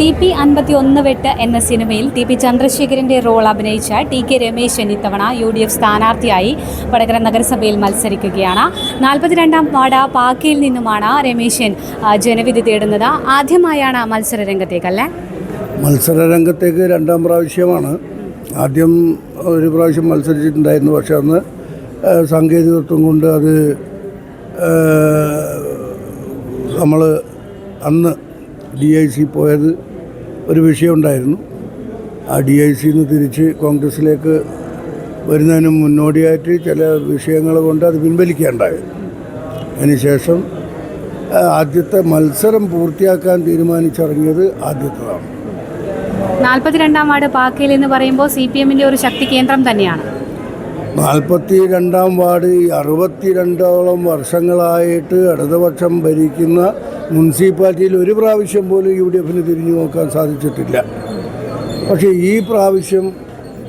T P അൻപത്തി ഒന്ന് വെട്ട് എന്ന സിനിമയിൽ ടി പി ചന്ദ്രശേഖരന്റെ റോൾ അഭിനയിച്ച ടി കെ രമേശൻ ഇത്തവണ യു ഡി എഫ് സ്ഥാനാർത്ഥിയായി വടകര നഗരസഭയിൽ മത്സരിക്കുകയാണ്. നാൽപ്പത്തിരണ്ടാം വാർഡ് പാക്കയിൽ നിന്നുമാണ് രമേശൻ ജനവിധി തേടുന്നത്. ആദ്യമായാണ് മത്സര രംഗത്തേക്കല്ലേ മത്സര രംഗത്തേക്ക് രണ്ടാം പ്രാവശ്യമാണ്. ആദ്യം ഒരു പ്രാവശ്യം മത്സരിച്ചിട്ടുണ്ടായിരുന്നു. പക്ഷേ അന്ന് സാങ്കേതികത്വം കൊണ്ട് അത് നമ്മൾ അന്ന് ഡി ഐ സി പോയത് ഒരു വിഷയമുണ്ടായിരുന്നു ആ ഡി ഐ സിന്ന് തിരിച്ച് കോൺഗ്രസ്സിലേക്ക് വരുന്നതിന് മുന്നോടിയായിട്ട് ചില വിഷയങ്ങൾ കൊണ്ട് അത് പിൻവലിക്കുകയുണ്ടായി അതിനുശേഷം ആദ്യത്തെ മത്സരം പൂർത്തിയാക്കാൻ തീരുമാനിച്ചിറങ്ങിയത് ആദ്യത്തേതാണ്. നാൽപ്പത്തിരണ്ടാം വാർഡ് പാക്കയിൽ എന്ന് പറയുമ്പോൾ സി പി എമ്മിന്റെ ഒരു ശക്തി കേന്ദ്രം തന്നെയാണ്. നാൽപ്പത്തി രണ്ടാം വാർഡ് അറുപത്തിരണ്ടോളം വർഷങ്ങളായിട്ട് ഇടതുപക്ഷം ഭരിക്കുന്ന മുനിസിപ്പാലിറ്റിയിൽ ഒരു പ്രാവശ്യം പോലും യു ഡി എഫിന് തിരിഞ്ഞു നോക്കാൻ സാധിച്ചിട്ടില്ല. പക്ഷേ ഈ പ്രാവശ്യം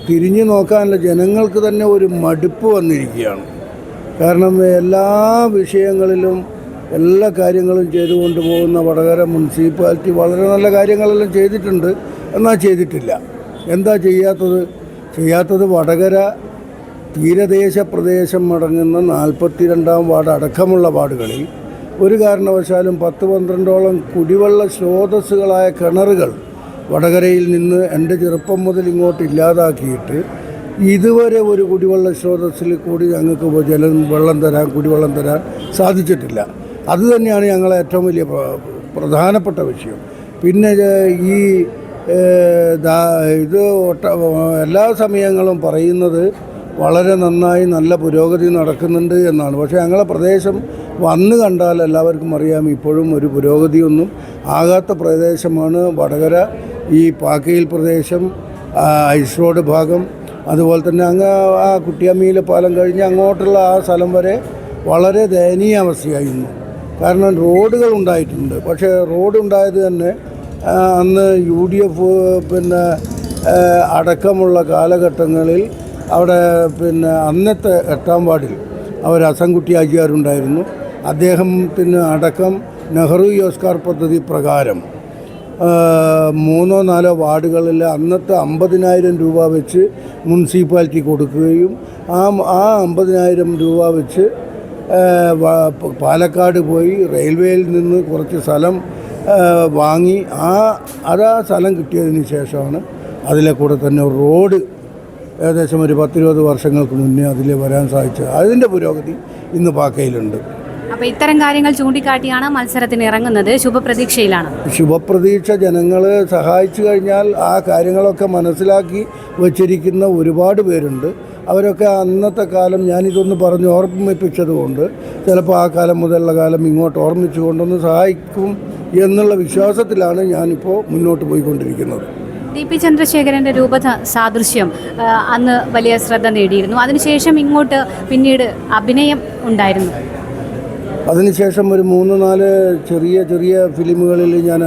തിരിഞ്ഞു നോക്കാനുള്ള ജനങ്ങൾക്ക് തന്നെ ഒരു മടുപ്പ് വന്നിരിക്കുകയാണ്. കാരണം എല്ലാ വിഷയങ്ങളിലും എല്ലാ കാര്യങ്ങളും ചെയ്തുകൊണ്ട് പോകുന്ന വടകര മുനിസിപ്പാലിറ്റി വളരെ നല്ല കാര്യങ്ങളെല്ലാം ചെയ്തിട്ടുണ്ട്. എന്നാൽ ചെയ്തിട്ടില്ല. എന്താ ചെയ്യാത്തത്? ചെയ്യാത്തത് വടകര തീരദേശ പ്രദേശം അടങ്ങുന്ന നാൽപ്പത്തി രണ്ടാം വാർഡ് അടക്കമുള്ള വാർഡുകളിൽ ഒരു കാരണവശാലും പത്ത് പന്ത്രണ്ടോളം കുടിവെള്ള സ്രോതസ്സുകളായ കിണറുകൾ വടകരയിൽ നിന്ന് എന്റെ ചെറുപ്പം മുതൽ ഇങ്ങോട്ട് ഇല്ലാതാക്കിയിട്ട് ഇതുവരെ ഒരു കുടിവെള്ള സ്രോതസ്സിൽ കൂടി ഞങ്ങൾക്ക് ജലം വെള്ളം തരാൻ കുടിവെള്ളം തരാൻ സാധിച്ചിട്ടില്ല. അത് തന്നെയാണ് ഞങ്ങളെ ഏറ്റവും വലിയ പ്രധാനപ്പെട്ട വിഷയം. പിന്നെ ഈ ഇത് എല്ലാ സമയങ്ങളും പറയുന്നത് വളരെ നന്നായി നല്ല പുരോഗതി നടക്കുന്നുണ്ട് എന്നാണ്. പക്ഷേ ഞങ്ങളെ പ്രദേശം വന്ന് കണ്ടാൽ എല്ലാവർക്കും അറിയാം ഇപ്പോഴും ഒരു പുരോഗതിയൊന്നും ആകാത്ത പ്രദേശമാണ് വടകര. ഈ പാക്കയിൽ പ്രദേശം ഐസ് റോഡ് ഭാഗം അതുപോലെ തന്നെ അങ്ങ് ആ കുട്ടിയമ്മയിലെ പാലം കഴിഞ്ഞ് അങ്ങോട്ടുള്ള ആ സ്ഥലം വരെ വളരെ ദയനീയ അവസ്ഥയായിരുന്നു കാരണം റോഡുകൾ ഉണ്ടായിട്ടുണ്ട്. പക്ഷേ റോഡ് ഉണ്ടായത് തന്നെ അന്ന് യു ഡി എഫ് പിന്നെ അടക്കമുള്ള കാലഘട്ടങ്ങളിൽ അവിടെ പിന്നെ അന്നത്തെ എട്ടാം വാർഡിൽ അവർ അസംകുട്ടി അദ്ദേഹത്തിന് അടക്കം നെഹ്റു യോസ്കാർ പദ്ധതി പ്രകാരം മൂന്നോ നാലോ വാർഡുകളിൽ അന്നത്തെ അമ്പതിനായിരം രൂപ വെച്ച് മുനിസിപ്പാലിറ്റി കൊടുക്കുകയും ആ ആ അമ്പതിനായിരം രൂപ വെച്ച് പാലക്കാട് പോയി റെയിൽവേയിൽ നിന്ന് കുറച്ച് സ്ഥലം വാങ്ങി ആ അതാ സ്ഥലം കിട്ടിയതിന് ശേഷമാണ് അതിലെ കൂടെ തന്നെ റോഡ് ഏകദേശം ഒരു പത്തിരുപത് വർഷങ്ങൾക്ക് മുന്നേ അതിൽ വരാൻ സാധിച്ചത്. അതിന്റെ പുരോഗതി ഇന്ന് പാക്കയിലുണ്ട്. അപ്പോൾ ഇത്തരം കാര്യങ്ങൾ ചൂണ്ടിക്കാട്ടിയാണ് മത്സരത്തിന് ഇറങ്ങുന്നത്. ശുഭപ്രതീക്ഷയിലാണ്. ശുഭപ്രതീക്ഷ ജനങ്ങളെ സഹായിച്ചു കഴിഞ്ഞാൽ ആ കാര്യങ്ങളൊക്കെ മനസ്സിലാക്കി വച്ചിരിക്കുന്ന ഒരുപാട് പേരുണ്ട്. അവരൊക്കെ അന്നത്തെ കാലം ഞാനിതൊന്ന് പറഞ്ഞ് ഓർമ്മിപ്പിച്ചതുകൊണ്ട് ചിലപ്പോൾ ആ കാലം മുതലുള്ള കാലം ഇങ്ങോട്ട് ഓർമ്മിച്ചു കൊണ്ടൊന്ന് സഹായിക്കും എന്നുള്ള വിശ്വാസത്തിലാണ് ഞാനിപ്പോൾ മുന്നോട്ട് പോയിക്കൊണ്ടിരിക്കുന്നത്. ടി പി ചന്ദ്രശേഖരന്റെ രൂപ സാദൃശ്യം അന്ന് വലിയ ശ്രദ്ധ നേടിയിരുന്നു. അതിനുശേഷം ഇങ്ങോട്ട് പിന്നീട് അഭിനയം ഉണ്ടായിരുന്നു. അതിനുശേഷം ഒരു മൂന്ന് നാല് ചെറിയ ചെറിയ ഫിലിമുകളിൽ ഞാൻ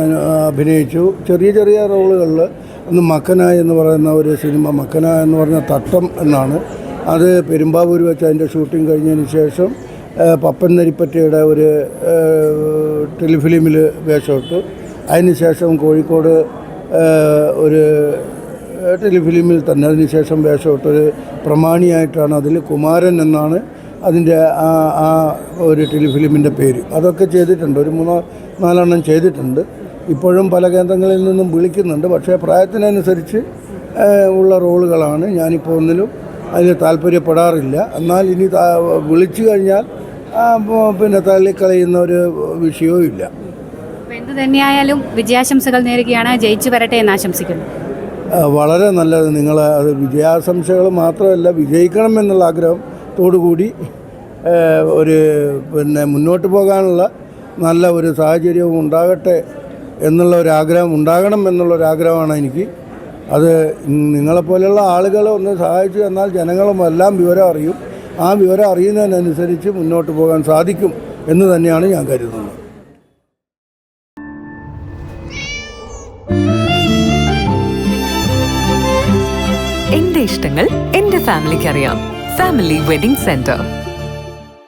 അഭിനയിച്ചു. ചെറിയ ചെറിയ റോളുകളിൽ ഒന്ന് മക്കന എന്ന് പറയുന്ന ഒരു സിനിമ മക്കന എന്ന് പറഞ്ഞ തട്ടം എന്നാണ്. അത് പെരുമ്പാവൂർ വെച്ച് അതിന്റെ ഷൂട്ടിംഗ് കഴിഞ്ഞതിന് ശേഷം പപ്പൻ നരിപ്പറ്റയുടെ ഒരു ടെലിഫിലിമിൽ വേഷമിട്ടു. അതിനുശേഷം കോഴിക്കോട് ഒരു ടെലിഫിലിമിൽ തന്നെ അതിനുശേഷം വേഷമിട്ടൊരു പ്രമാണിയായിട്ടാണ് അതിൽ കുമാരൻ എന്നാണ് അതിന്റെ ആ ആ ഒരു ടെലിഫിലിമിന്റെ പേര്. അതൊക്കെ ചെയ്തിട്ടുണ്ട്. ഒരു മൂന്നോ നാലെണ്ണം ചെയ്തിട്ടുണ്ട്. ഇപ്പോഴും പല കേന്ദ്രങ്ങളിൽ നിന്നും വിളിക്കുന്നുണ്ട്. പക്ഷേ പ്രായത്തിനനുസരിച്ച് ഉള്ള റോളുകളാണ്. ഞാനിപ്പോൾ ഒന്നിലും അതിൽ താല്പര്യപ്പെടാറില്ല. എന്നാൽ ഇനി വിളിച്ചു കഴിഞ്ഞാൽ പിന്നെ തള്ളിക്കളയുന്ന ഒരു വിഷയവും ഇല്ല. എന്ത് തന്നെയായാലും വിജയാശംസകൾ നേരുകയാണ്. ജയിച്ചു വരട്ടെ എന്ന് ആശംസിക്കുന്നു. വളരെ നല്ലത്. നിങ്ങൾ അത് വിജയാശംസകൾ മാത്രമല്ല വിജയിക്കണം എന്നുള്ള ആഗ്രഹത്തോടു കൂടി ഒരു പിന്നെ മുന്നോട്ട് പോകാനുള്ള നല്ല ഒരു സാഹചര്യവും ഉണ്ടാകട്ടെ എന്നുള്ള ഒരു ആഗ്രഹം ഉണ്ടാകണം എന്നുള്ള ഒരു ആഗ്രഹമാണ് എനിക്ക്. അത് നിങ്ങളെപ്പോലെയുള്ള ആളുകളെ ഒന്ന് സഹായിച്ചു തന്നാൽ ജനങ്ങളും എല്ലാം വിവരം അറിയും. ആ വിവരം അറിയുന്നതിനനുസരിച്ച് മുന്നോട്ട് പോകാൻ സാധിക്കും എന്ന് തന്നെയാണ് ഞാൻ കരുതുന്നത്. എന്റെ ഇഷ്ടങ്ങൾ എന്റെ ഫാമിലിക്ക് അറിയാം. Family wedding centre.